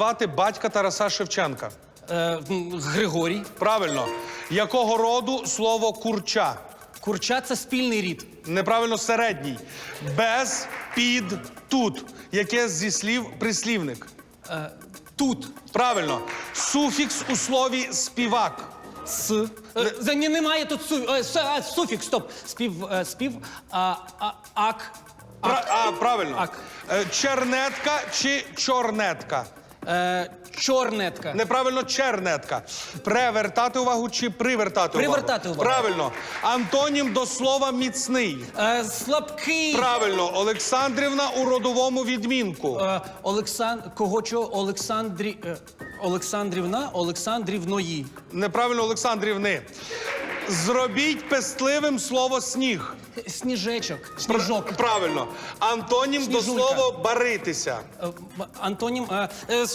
назвати батька Тараса Шевченка? Е, Григорій. Правильно. Якого роду слово курча? Курча це спільний рід. Неправильно середній. Без, під, тут. Яке зі слів прислівник? Е, Тут. Правильно. Суфікс у слові співак. С. Е, за- ні, немає тут су, е, с- а, суфікс, стоп. Спів, е, спів, а, а, ак. Пра- а, правильно. Ак. Е, Чернетка чи чорнетка? Е, чорнетка. Неправильно чернетка. Превертати увагу чи привертати увагу? Привертати увагу. Правильно. Антонім до слова міцний. Е, слабкий. Правильно. Олександрівна у родовому відмінку. Е, Олексан... Кого чого? Олександрі... е, Олександрівна, Олександрівної. Неправильно Олександрівни. Зробіть пестливим слово сніг. Сніжечок. Сніжок. Правильно. Антонім до Сніжулька. слова баритися. Е, Антонім. е, е,